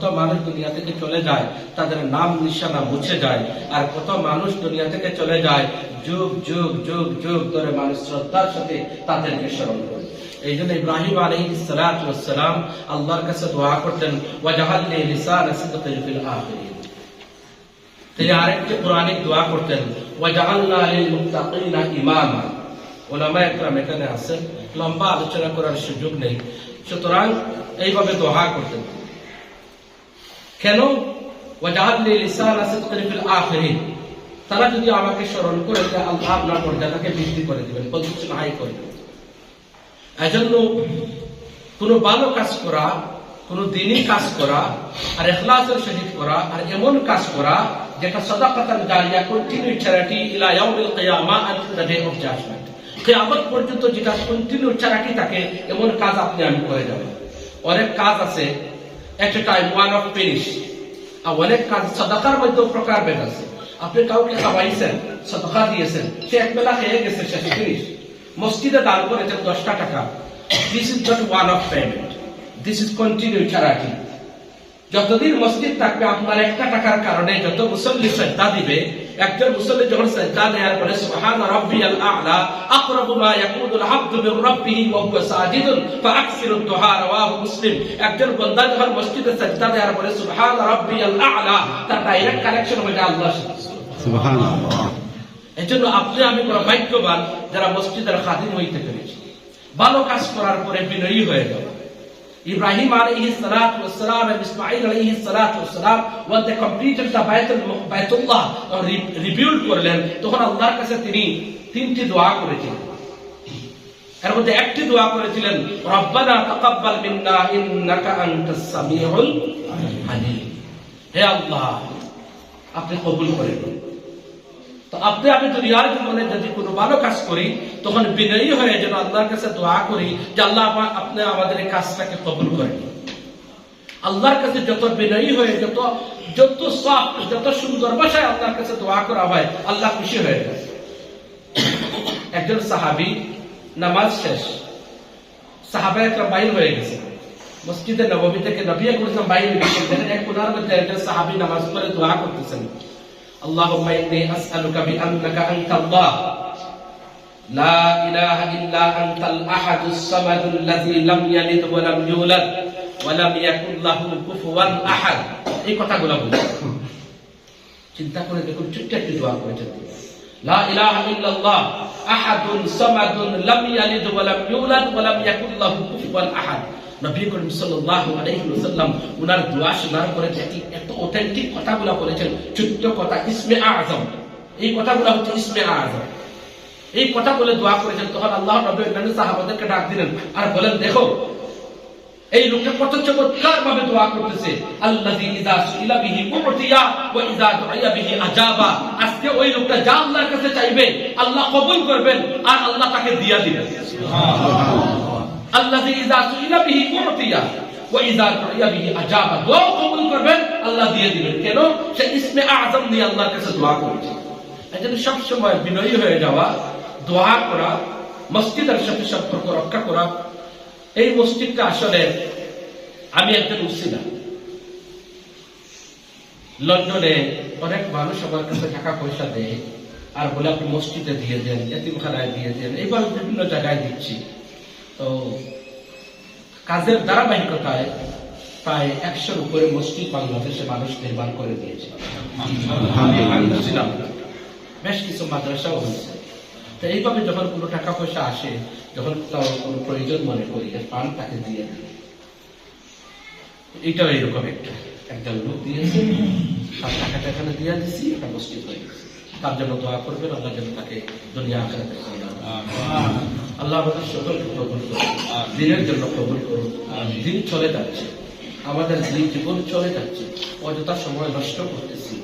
কত মানুষ দুনিয়া থেকে চলে যায়, তাদের নাম নিশানা মুছে যায়। আর কত মানুষ দুনিয়া থেকে চলে যায়, যুগ যুগ যুগ যুগ ধরে মানুষ শ্রদ্ধার সাথে তাদেরকে স্মরণ করে। এই জন্য ইব্রাহিম আলী সালাম আল্লাহর কাছে দোয়া করতেন তিনি আরেকটি কোরআনিক দোয়া করতেন এখানে আছেন, লম্বা আলোচনা করার সুযোগ নেই। সুতরাং এইভাবে দোহা করতেন। কেন? তারা যদি আমাকে স্মরণ করে যে আল্লাহ আপনার মর্যাদাকে বৃদ্ধি করে দিবেন পজিশন হাই করে দিবেন। এজন্য কোনো ভালো কাজ করা, কোনো দিনই কাজ করা, আর এখলাসের সহিত করা, আর এমন কাজ করা, যেটা সদাকাতান জারিয়া কন্টিনিউ চ্যারিটি ইলা ইয়াউমিল কিয়ামা আনটিল পর্যন্ত যেটা কন্টিনিউ চ্যারিটি থাকে, এমন কাজ আপনি আমি করে যাবেন। অনেক কাজ আছে at a time one off আর অনেক কাজ সদাকার মধ্যে প্রকারভেদ আছে। আপনি কাউকে খাওয়াইছেন, সদকা দিয়েছেন, সে এক বেলা খেয়ে গেছে, শেষ ফিনিশ মসজিদে দান করেছেন দশটা টাকা। This is not one off payment this is continue charity যতদিন মসজিদ থাকবে, আপনার একটা টাকার কারণে যত মুসল্লি শ্রদ্ধা দিবে একজন মুসল্লি যখন শ্রদ্ধা দেওয়ার পরে সুবহান রাব্বিয়াল আ'লা আকরাবু মা ইয়াকুলুল আবদু মির রাব্বিহি ওয়া হুয়া সাজিদুন ফাআকসিরু দুহা রাওয়াহু মুসলিম। একজন বান্দা যখন মসজিদে শ্রদ্ধা দেওয়ার পরে সুবহান রাব্বিয়াল আ'লা তার ডাইরেক্ট কানেকশন হবে আল্লাহর সাথে। সুবহানাল্লাহ। এই জন্য আপনি আমি বড় ভাগ্যবান যারা মসজিদের খাদিম হইতে পেরেছি। ভালো কাজ করার পরে বিনয়ী হয়ে গেল। আলাইহিস সালাতু ওয়াস সালাম and আলাইহিস সালাতু ওয়াস সালাম when they completed the বাইতুল বাইতুল্লাহ রিবিল্ড করলেন, তখন আল্লাহর কাছে তিনি তিনটি দোয়া করেছিলেন এর মধ্যে একটি দোয়া করেছিলেন, রব্বানা তাকাব্বাল মিন্না ইন্নাকা আনতাস সামিউল আলিম। হে আল্লাহ, আপনি কবুল করে নিন তো আপনি আমি দুনিয়ার জীবনে যদি কোনো ভালো কাজ করি, তখন বিনয়ী হয়ে যেন আল্লাহর কাছে দোয়া করি যে আল্লাহ আপা- আপনি আমাদের এই কাজটাকে কবুল করেন। আল্লাহর কাছে যত বিনয়ী হয়ে, যত যত সফট যত সুন্দর ভাষায় আল্লাহর কাছে দোয়া করা হয়, আল্লাহ খুশি হয়ে যায়। একজন সাহাবি নামাজ শেষ। সাহাবা একটা বাইর হয়ে গেছে। মসজিদে নবমী থেকে নবী করেছেন বাইরে গেছেন এক কোনার মধ্যে একজন সাহাবি নামাজ পড়ে দোয়া করতেছেন। اللهم إني أسألك بأنك أنت الله لا إله إلا أنت الأحد الصمد الذي لم يلد ولم يولد ولم يكن له كفوا أحد এই কথাগুলো বলি চিন্তা করে দেখুন ছোট্ট একটি দোয়া করেছেন তিনি। লা ইলাহা ইল্লাল্লাহ আহাদুন সামাদুন লাম ইয়ালিদ ওয়া লাম ইউলাদ ওয়া লাম ইয়াকুল লাহু কুফুয়ান আহাদ নবী করিম আলাইহি উনার দোয়া শোনার পরে এত অথেন্টিক কথাগুলো বলেছেন কথা, ইসমে আযম এই কথাগুলো হচ্ছে ইসমে আযম এই কথা বলে দোয়া করেছেন, তখন আল্লাহ নবী অন্যান্য সাহাবাদেরকে ডাক দিলেন আর বলেন, দেখো, এই লোকটা কত চমৎকার ভাবে দোয়া করতেছে। সুইলা বিহি বিহি আজাবা। আজকে ওই লোকটা যা আল্লাহর কাছে চাইবে, আল্লাহ কবুল করবেন আর আল্লাহ তাকে দিয়া দিবেন। সুইলা বিহি উতিয়া ওয়া ইযা দুইয়া বিহি আজাবা। দোয়া কবুল করবেন, আল্লাহ দিয়ে দিবেন। কেন? সে ইসমে আযম নিয়ে আল্লাহর কাছে দোয়া করেছে। এজন্য সব সময় বিনয়ী হয়ে যাওয়া, দোয়া করা, মসজিদের সাথে সম্পর্ক রক্ষা করা, এই মসজিদটা আসলে আমি একজন উসিলা লন্ডনে অনেক মানুষ আমার কাছে টাকা পয়সা দেয়, আর বলে আপনি মসজিদে দিয়ে দেন, এতিমখানায় দিয়ে দেন, এইবার বিভিন্ন জায়গায় দিচ্ছি। তো কাজের ধারাবাহিকতায় প্রায় একশোর উপরে মসজিদ বাংলাদেশে মানুষ নির্মাণ করে দিয়েছে বেশ কিছু মাদ্রাসাও হয়েছে। তো এইভাবে যখন কোনো টাকা পয়সা আসে যখন কোনো প্রয়োজন মনে করি পান তাকে দিয়ে এইটাও এইরকম একটা একজন লোক দিয়েছে তার টাকাটা এখানে দিয়ে দিছি এটা মসজিদ হয়ে গেছে। তার জন্য দোয়া করবেন আল্লাহ যেন তাকে দুনিয়া আখেরাতে। আল্লাহ আমাদের সকলকে কবুল করুন দিনের জন্য কবুল করুন দিন চলে যাচ্ছে। আমাদের দিন জীবন চলে যাচ্ছে। অযথা সময় নষ্ট করতেছি।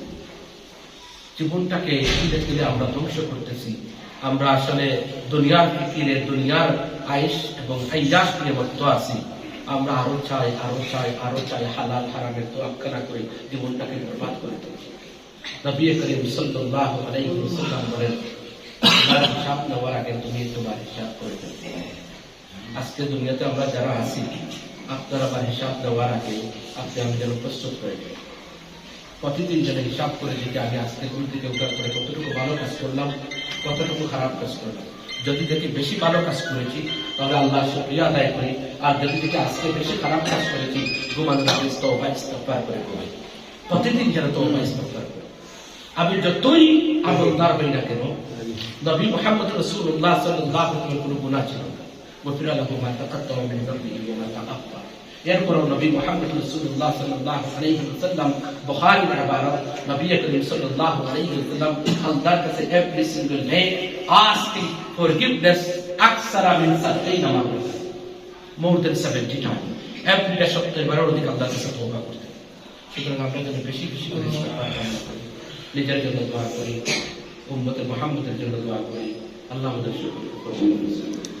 জীবনটাকে ধীরে ধীরে আমরা ধ্বংস করতেছি। আমরা আসলে দুনিয়ার ফিকিরে, দুনিয়ার আয়েস এবং আইয়াস নিয়ে মত্ত আছি। আমরা আরও চাই আরও চাই আরও চাই হালাল হারামের তো আক্কানা করে জীবনটাকে বরবাদ করে দিচ্ছি নবী করিম সাল্লাল্লাহু আলাইহি ওয়াসাল্লাম বলেন তোমার হিসাব নেওয়ার আগে তুমি তোমার হিসাব করে ফেলতে আজকে দুনিয়াতে আমরা যারা আছি, আপনার আবার হিসাব দেওয়ার আগে আপনি আমি যেন প্রস্তুত হয়ে যাই প্রতিদিন যেন হিসাব করে যেতে আমি আজকে ঘুম থেকে উঠার পরে কতটুকু ভালো কাজ করলাম, কতটুকু খারাপ কাজ করলাম। যদি দেখি বেশি ভালো কাজ করেছি, তাহলে আল্লাহ শুক্রিয়া আদায় করি। আর যদি দেখি আজকে বেশি খারাপ কাজ করেছি, ঘুমানোর আগে তৌবা ইস্তফার করে ঘুমাই। প্রতিদিন যেন তৌবা ইস্তফার করে। আমি যতই আমলদার হই না কেন নবী মোহাম্মদ রসুল্লাহ সাল্লাহ কোনো গুণা ছিল না। গফির আলহ মা তাকাত্তাম মিন যামবিহি ওয়া মা তাআক্কা এরপরও নবী মোহাম্মদ রসুল্লাহ সাল্লাহ আলাইহি ওয়াসাল্লাম বুখারীর ইবারত নবী করিম সাল্লাহ আলাইহি ওয়াসাল্লাম আল্লাহর কাছে every single day asking forgiveness আকসারা মিন সাতঈনা মাররা more than 70 times every day সপ্তাহে অধিক আল্লাহর কাছে তওবা করতেন সুতরাং আমরা যেন বেশি বেশি করি নিজের জন্য দোয়া করি। উম্মতে মুহাম্মদের জন্য দোয়া করি আল্লাহ আমাদের সকলকে কবুল করুন